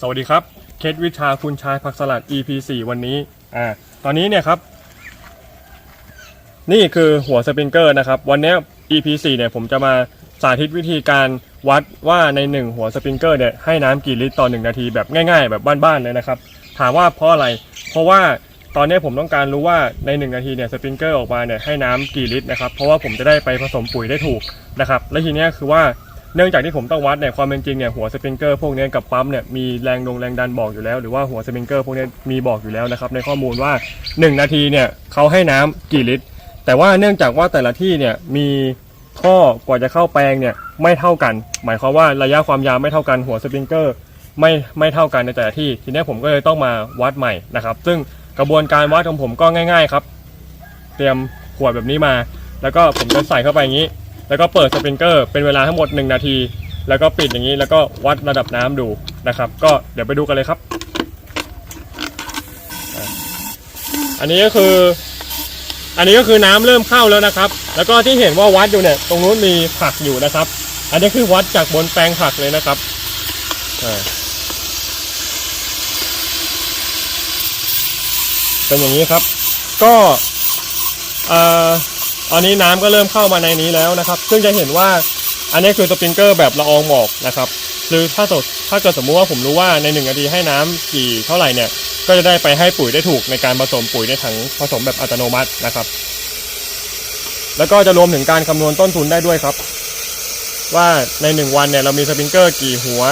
สวัสดีครับ เคสวิชาคุณชายผักสลัด EP 4วันนี้อ่าตอนนี้เนี่ยครับ นี่คือหัวสปริงเกอร์นะครับ วันนี้ EP 4เนี่ยผมจะมาสาธิตวิธีการวัดว่าใน 1 หัวสปริงเกอร์เนี่ยให้น้ำกี่ลิตรต่อ 1 นาทีแบบง่าย ๆ แบบบ้านๆเลยนะครับ ถามว่าเพราะอะไร เพราะว่าตอนนี้ผมต้องการรู้ว่าใน 1 นาทีเนี่ยสปริงเกอร์ออกมาเนี่ยให้น้ำกี่ลิตรนะครับ เพราะว่าผมจะได้ไปผสมปุ๋ยได้ถูกนะครับ และทีนี้คือว่า เนื่องจากที่ผมต้องวัดเนี่ยความเป็นจริงเนี่ยหัวสปริงเกอร์พวกนี้กับปั๊มเนี่ยมีแรงดงแรงดันบอกอยู่แล้ว หรือว่าหัวสปริงเกอร์พวกนี้มีบอกอยู่แล้วนะครับในข้อมูลว่า 1 นาทีเนี่ยเขาให้น้ำกี่ลิตร แต่ว่าเนื่องจากว่าแต่ละที่เนี่ยมีท่อกว่าจะเข้าแปลงเนี่ยไม่เท่ากัน หมายความว่าระยะความยาวไม่เท่ากันหัวสปริงเกอร์ไม่ไม่เท่ากันในแต่ละที่ ทีนี้ผมก็เลยต้องมาวัดใหม่นะครับ ซึ่งกระบวนการวัดของผมก็ง่าย ๆ ครับ เตรียมขวดแบบนี้มา แล้วก็ผมจะใส่เข้าไปอย่างนี้ แล้วก็เปิดสปริงเกอร์เป็นเวลาทั้งหมด 1 นาที แล้วก็ปิดอย่างนี้แล้วก็วัดระดับน้ำดูนะครับ ก็เดี๋ยวไปดูกันเลยครับ อันนี้ก็คือ อันนี้ก็คือน้ำเริ่มเข้าแล้วนะครับ แล้วก็ที่เห็นว่าวัดอยู่เนี่ยตรงนู้นมีผักอยู่นะครับ อันนี้คือวัดจากบนแปลงผักเลยนะครับเป็นอย่างนี้ครับ ก็ อันนี้น้ำก็เริ่มเข้ามาในนี้แล้วนะครับ ซึ่งจะเห็นว่าอันนี้คือสปริงเกอร์แบบละอองหมอกนะครับหรือถ้าสมถ้าเกิดสมมุติว่าผมรู้ว่าในหนึ่งนาทีให้น้ำกี่เท่าไหร่เนี่ย ก็จะได้ไปให้ปุ๋ยได้ถูกในการผสมปุ๋ยในถังผสมแบบอัตโนมัตินะครับ แล้วก็จะรวมถึงการคำนวณต้นทุนได้ด้วยครับ ว่าในหนึ่งวันเนี่ยเรามีสปริงเกอร์กี่หัว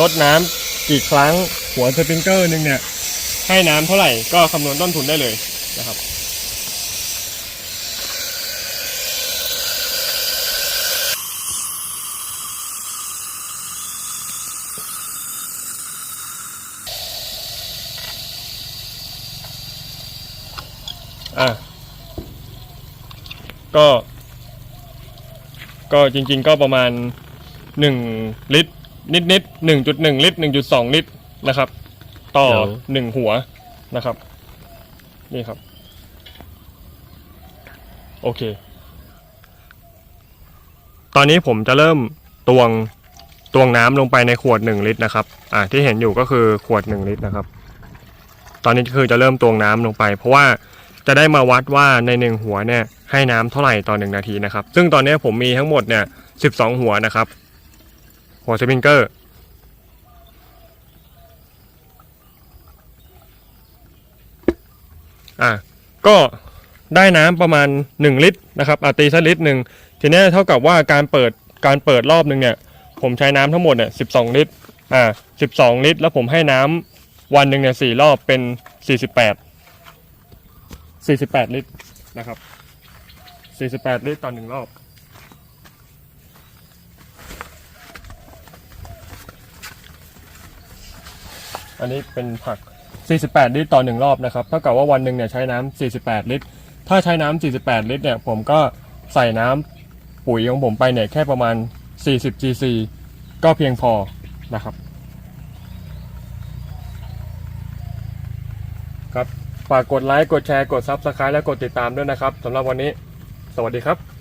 ลดน้ำกี่ครั้งหัวสปริงเกอร์หนึ่งเนี่ยให้น้ำเท่าไหร่ก็คำนวณต้นทุนได้เลยนะครับ อะก็ ก็จริง ๆ ก็ประมาณหนึ่งลิตร นิดนิดหนึ่งจุดหนึ่งลิตรหนึ่งจุดสองลิตรนะครับ ต่อเดี๋ยวหนึ่งหัวนะครับ นี่ครับ โอเค ตอนนี้ผมจะเริ่มตวงตวงน้ำลงไปในขวดหนึ่งลิตรนะครับ อ่า ที่เห็นอยู่ก็คือขวดหนึ่งลิตรนะครับ ตอนนี้คือจะเริ่มตวงน้ำลงไป เพราะว่า จะได้มาวัดว่าในหนึ่งหัวเนี่ยให้น้ำเท่าไหร่ต่อหนึ่งนาทีนะครับ ซึ่งตอนนี้ผมมีทั้งหมดเนี่ยสิบสองหัวนะครับ หัวสปริงเกอร์อะก็ได้น้ำประมาณ 1 ลิตรนะครับอาตีสักลิตรหนึ่งทีนี้เท่ากับว่าการเปิดการเปิดรอบหนึ่งเนี่ย ผมใช้น้ำทั้งหมดเนี่ย12ลิตรอ่า12ลิตร แล้วผมให้น้ำวันหนึ่งเนี่ยสี่รอบเป็น 48 48 ลิตรนะครับ 48 ลิตรต่อหนึ่งรอบ อันนี้เป็นผัก 48 ลิตรต่อหนึ่งรอบนะครับ เท่ากับว่าวันหนึ่งเนี่ยใช้น้ำ48 ลิตร ถ้าใช้น้ำ48 ลิตรเนี่ยผมก็ใส่น้ำปุ๋ยของผมไปเนี่ยแค่ประมาณ 40 cc ก็เพียงพอนะครับครับ ฝากกดไลค์ กดแชร์ กด Subscribe และกดติดตามด้วยนะครับสำหรับวันนี้ สวัสดีครับ